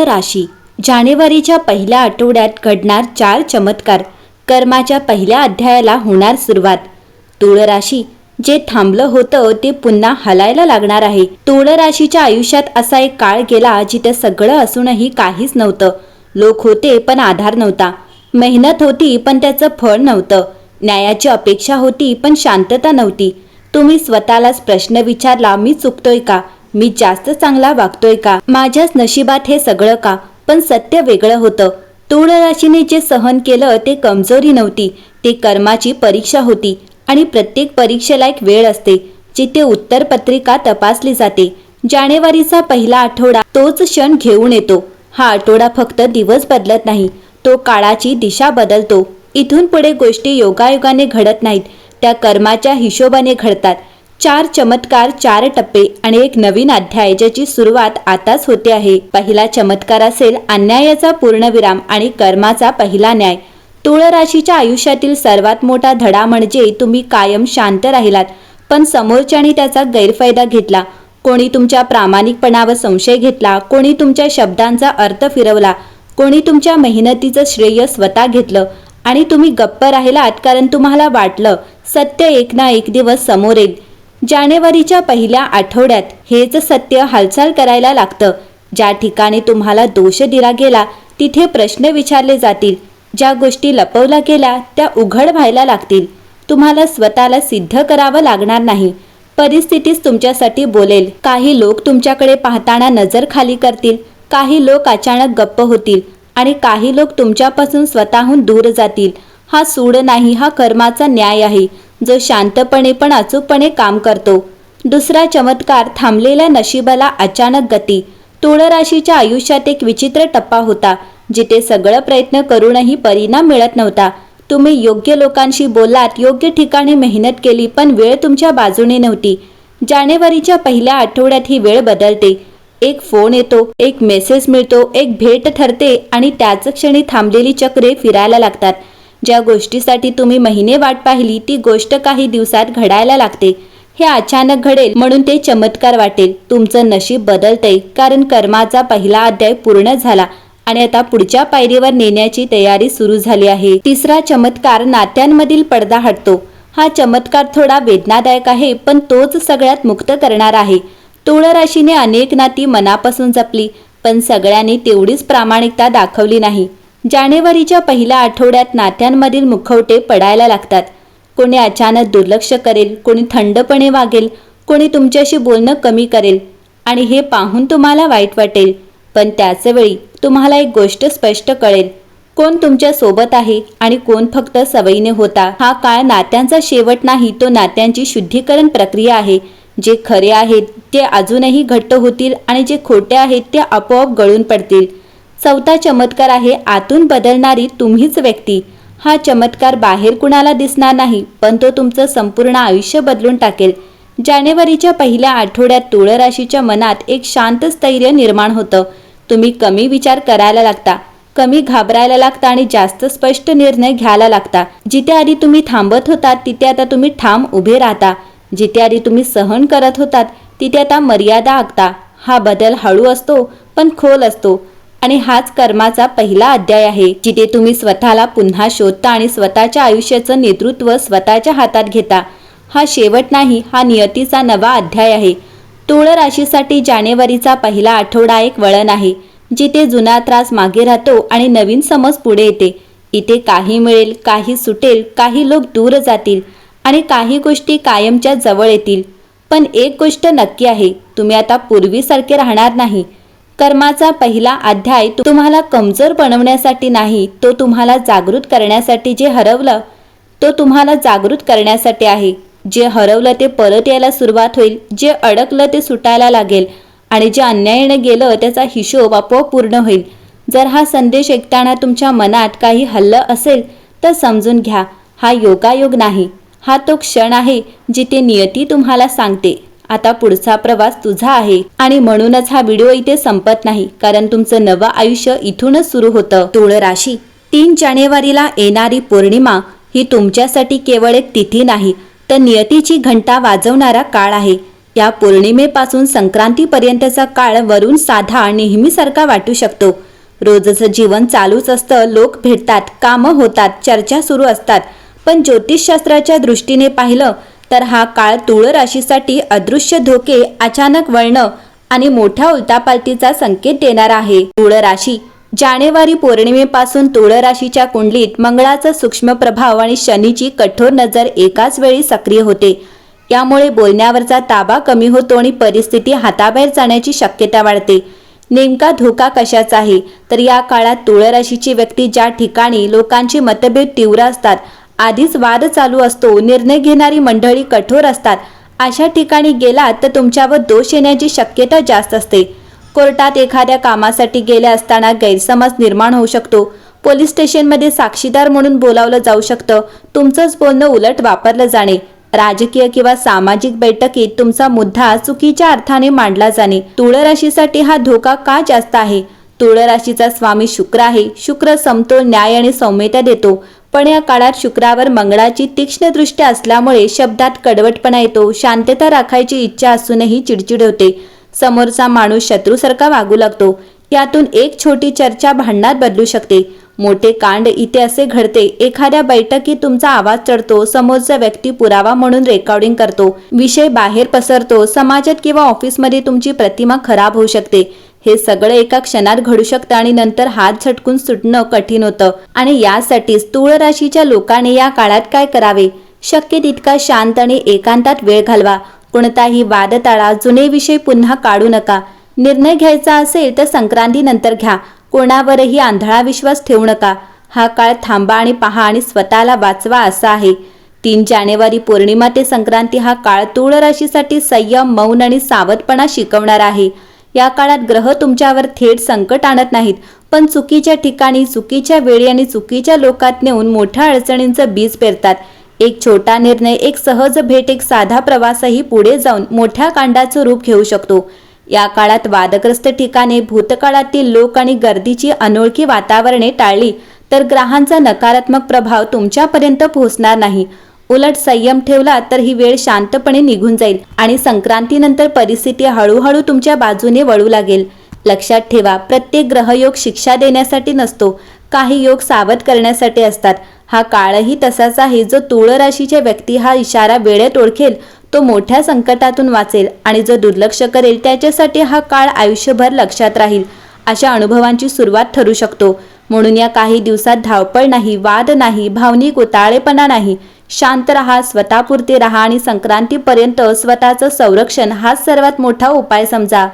राशी. जानेवारीच्या पहिल्या आठवड्यात घडणार चार चमत्कार. कर्माच्या पहिल्या अध्यायाला होणार सुरुवात. तुळ राशी. जे थांबलं होतं ते पुन्हा हलायला लागणार आहे. तुळ राशीच्या आयुष्यात असा एक काळ गेला जिथे सगळं असूनही काहीच नव्हतं. लोक होते पण आधार नव्हता. मेहनत होती पण त्याचं फळ नव्हतं. न्यायाची अपेक्षा होती पण शांतता नव्हती. तुम्ही स्वतःलाच प्रश्न विचारला मी चुकतोय का? मी जास्त चांगला वागतोय का? माझ्याच नशिबात हे सगळं का? पण सत्य वेगळं होतं. तुळ राशीने जे सहन केलं ते कमजोरी नव्हती. ते कर्माची परीक्षा होती आणि प्रत्येक परीक्षेला एक वेळ असते जिथे उत्तरपत्रिका तपासली जाते. जानेवारीचा पहिला आठवडा तोच क्षण घेऊन येतो. हा आठवडा फक्त दिवस बदलत नाही तो काळाची दिशा बदलतो. इथून पुढे गोष्टी योगायोगाने घडत नाहीत. त्या कर्माच्या हिशोबाने घडतात. चार चमत्कार चार टप्पे आणि एक नवीन अध्याय ज्याची सुरुवात आताच होते आहे. पहिला चमत्कार असेल अन्यायाचा पूर्णविराम आणि कर्माचा पहिला न्याय. तुळ राशीच्या आयुष्यातील सर्वात मोठा धडा म्हणजे तुम्ही कायम शांत राहिलात पण समोरच्याने त्याचा गैरफायदा घेतला. कोणी तुमच्या प्रामाणिकपणावर संशय घेतला कोणी तुमच्या शब्दांचा अर्थ फिरवला कोणी तुमच्या मेहनतीचं श्रेय स्वतः घेतलं आणि तुम्ही गप्प राहिलात कारण तुम्हाला वाटलं सत्य एक ना एक दिवस समोर येईल. जानेवारीच्या पहिल्या आठवड्यात हेच सत्य हालचाल करायला लागतं. ज्या ठिकाणी तुम्हाला दोष दिला गेला तिथे प्रश्न विचारले जातील. ज्या गोष्टी लपवल्या गेल्या त्या उघड व्हायला लागतील. तुम्हाला स्वतःला सिद्ध करावं लागणार नाही. परिस्थितीच तुमच्यासाठी बोलेल. काही लोक तुमच्याकडे पाहताना नजर खाली करतील. काही लोक अचानक गप्प होतील. आणि काही लोक तुमच्यापासून स्वतःहून दूर जातील. हा सूड नाही हा कर्माचा न्याय आहे. जो शांतपणे पण अचूकपणे काम करतो. दुसरा चमत्कार थांबलेल्या नशिबाला अचानक गती. तुळ राशीच्या आयुष्यात एक विचित्र टप्पा होता जिथे सगळं प्रयत्न करूनही परिणाम मिळत नव्हता. तुम्ही योग्य लोकांशी बोलात योग्य ठिकाणी मेहनत केली पण वेळ तुमच्या बाजूने नव्हती. जानेवारीच्या पहिल्या आठवड्यात ही वेळ बदलते. एक फोन येतो एक मेसेज मिळतो एक भेट ठरते आणि त्याच क्षणी थांबलेली चक्रे फिरायला लागतात. ज्या गोष्टीसाठी तुम्ही महिने वाट पाहिली ती गोष्ट काही दिवसात घडायला लागते. हे अचानक घडेल म्हणून ते चमत्कार वाटेल. तुमचं नशीब बदलतंय कारण कर्माचा पहिला अध्याय पूर्ण झाला आणि आता पुढच्या पायरीवर नेण्याची तयारी सुरू झाली आहे. तिसरा चमत्कार नात्यांमधील पडदा हटतो. हा चमत्कार थोडा वेदनादायक आहे पण तोच सगळ्यात मुक्त करणार आहे. तुळ राशीने अनेक नाती मनापासून जपली पण सगळ्यांनी तेवढीच प्रामाणिकता दाखवली नाही. जानेवारीच्या पहिल्या आठवड्यात नात्यांमधील मुखवटे पडायला लागतात. कोणी अचानक दुर्लक्ष करेल कोणी थंडपणे वागेल कोणी तुमच्याशी बोलणं कमी करेल आणि हे पाहून तुम्हाला वाईट वाटेल. पण त्याचवेळी तुम्हाला एक गोष्ट स्पष्ट कळेल. कोण तुमच्यासोबत आहे आणि कोण फक्त सवयीने होता? हा काळ नात्यांचा शेवट नाही तो नात्यांची शुद्धीकरण प्रक्रिया आहे. जे खरे आहेत ते अजूनही घट्ट होतील आणि जे खोटे आहेत ते आपोआप गळून पडतील. चौथा चमत्कार आहे आतून बदलणारी तुम्हीच व्यक्ती. हा चमत्कार बाहेर कुणाला दिसणार नाही पण तो तुमचं संपूर्ण आयुष्य बदलून टाकेल. जानेवारीच्या पहिल्या आठवड्यात तुळ राशीच्या मनात एक शांत स्थैर्य निर्माण होतं. तुम्ही कमी विचार करायला लागता कमी घाबरायला लागता आणि जास्त स्पष्ट निर्णय घ्यायला लागता. जिथे आधी तुम्ही थांबत होतात तिथे आता तुम्ही ठाम उभे राहता. जिथे आधी तुम्ही सहन करत होतात तिथे आता मर्यादा आखता. हा बदल हळू असतो पण खोल असतो. आणि हाच कर्माचा पहिला अध्याय आहे जिथे तुम्ही स्वतःला पुन्हा शोधता आणि स्वतःच्या आयुष्याचं नेतृत्व स्वतःच्या हातात घेता. हा शेवट नाही हा नियतीचा नवा अध्याय आहे. तुळ राशीसाठी जानेवारीचा पहिला आठवडा एक वळण आहे जिथे जुना त्रास मागे राहतो आणि नवीन समज पुढे येते. इथे काही मिळेल काही सुटेल काही लोक दूर जातील आणि काही गोष्टी कायमच्या जवळ येतील. पण एक गोष्ट नक्की आहे तुम्ही आता पूर्वीसारखे राहणार नाही. कर्माचा पहिला अध्याय तुम्हाला कमजोर बनवण्यासाठी नाही तो तुम्हाला जागृत करण्यासाठी जे हरवलं तो तुम्हाला जागृत करण्यासाठी आहे. जे हरवलं ते परत यायला सुरुवात होईल जे अडकलं ते सुटायला लागेल आणि जे अन्यायाने गेलं त्याचा हिशोब आपोआप पूर्ण होईल. जर हा संदेश ऐकताना तुमच्या मनात काही हल्लं असेल तर समजून घ्या हा योगायोग नाही. हा तो क्षण आहे जिथे नियती तुम्हाला सांगते. आता पुढचा प्रवास तुझा आहे. आणि म्हणूनच हा व्हिडिओ इथे संपत नाही कारण तुमचं नवं आयुष्य इथूनच सुरू होतं. तुळ राशी. तीन जानेवारीला येणारी पौर्णिमा ही तुमच्यासाठी केवळ एक तिथी नाही तर नियतीची घंटा वाजवणारा काळ आहे. या पौर्णिमेपासून संक्रांतीपर्यंतचा काळ वरून साधा नेहमीसारखा वाटू शकतो. रोजचं जीवन चालूच असतं लोक भेटतात कामं होतात चर्चा सुरू असतात. पण ज्योतिषशास्त्राच्या दृष्टीने पाहिलं तर हा काळ तुळ राशीसाठी अदृश्य धोके अचानक वळणं आणि मोठ्या उलटापालटीचा संकेत देणार आहे. तुळ राशी जानेवारी पौर्णिमेपासून तुळ राशीच्या कुंडलीत मंगळाचा सूक्ष्म प्रभाव आणि शनीची कठोर नजर एकाच वेळी सक्रिय होते. यामुळे बोलण्यावरचा ताबा कमी होतो आणि परिस्थिती हाताबाहेर जाण्याची शक्यता वाढते. नेमका धोका कशाचा आहे? तर या काळात तुळ राशीची व्यक्ती ज्या ठिकाणी लोकांचे मतभेद तीव्र असतात आधीच वाद चालू असतो निर्णय घेणारी मंडळी कठोर असतात. अशा ठिकाणी गेलात तर तुमच्यावर दोष येण्याची शक्यता जास्त असते. कोर्टात एखाद्या कामासाठी गेले असताना गैरसमज निर्माण होऊ शकतो. पोलीस स्टेशनमध्ये साक्षीदार म्हणून बोलावलं जाऊ शकतं. तुमचंच बोलणं उलट वापरलं जाणे. राजकीय किंवा सामाजिक बैठकीत तुमचा मुद्दा चुकीच्या अर्थाने मांडला जाणे. तुळ राशीसाठी हा धोका का जास्त आहे? तुळ राशीचा स्वामी शुक्र आहे. शुक्र समतोल न्याय आणि सौम्यता देतो. पण या काळात शुक्रावर मंगळाची तीक्ष्ण दृष्टी असल्यामुळे शब्दात कडवटपणा येतो. शांतता राखायची इच्छा असूनही चिडचिड होते. समोरचा माणूस शत्रूसारखा वागू लागतो. यातून एक छोटी चर्चा भांडणात बदलू शकते. मोठे कांड इथे असे घडते. एखाद्या बैठकीत तुमचा आवाज चढतो. समोरचा व्यक्ती पुरावा म्हणून रेकॉर्डिंग करतो. विषय बाहेर पसरतो. समाजात किंवा ऑफिसमध्ये तुमची प्रतिमा खराब होऊ शकते. हे सगळं एका क्षणात घडू शकतं आणि नंतर हात झटकून सुटणं कठीण होतं. आणि यासाठीच तुळ राशीच्या लोकांनी या काळात काय करावे? शक्य तितका शांत आणि एकांतात वेळ घालवा. कोणताही वाद टाळा जुने विषय पुन्हा काढू नका. निर्णय घ्यायचा असेल तर संक्रांतीनंतर घ्या. कोणावरही आंधळा विश्वास ठेवू नका. हा काळ थांबा आणि पहा आणि स्वतःला वाचवा असा आहे. तीन जानेवारी पौर्णिमा ते संक्रांती हा काळ तुळ राशीसाठी संयम मौन आणि सावधपणा शिकवणार आहे. या काळात ग्रह तुमच्यावर थेट संकट आणत नाहीत. पण चुकीच्या ठिकाणी चुकीच्या वेळी आणि चुकीच्या लोकात नेऊन मोठ्या अडचणींचं बीज पेरतात. एक छोटा निर्णय एक सहज भेट एक साधा प्रवासही पुढे जाऊन मोठ्या कांडाचं रूप घेऊ शकतो. या काळात वादग्रस्त ठिकाणे भूतकाळातील लोक आणि गर्दीची अनोळखी वातावरणे टाळली तर ग्रहांचा नकारात्मक प्रभाव तुमच्यापर्यंत पोहोचणार नाही. उलट संयम ठेवला तर ही वेळ शांतपणे निघून जाईल आणि संक्रांतीनंतर परिस्थिती हळूहळू तुमच्या बाजूने वळू लागेल. लक्षात ठेवा प्रत्येक ग्रहयोग शिक्षा देण्यासाठी नसतो. काही योग सावध करण्यासाठी असतात. हा काळही तसाच आहे जो तुळ राशीच्या व्यक्ती हा इशारा वेळेत ओळखेल तो मोठ्या संकटातून वाचेल आणि जो दुर्लक्ष करेल त्याच्यासाठी हा काळ आयुष्यभर लक्षात राहील. अशा अनुभवांची सुरुवात ठरू शकतो. म्हणून या काही दिवसात धावपळ नाही वाद नाही भावनिक उताळेपणा नाही. शांत रहा स्वतःपुरते राहा आणि संक्रांतीपर्यंत स्वतःचं संरक्षण हाच सर्वात मोठा उपाय समजा.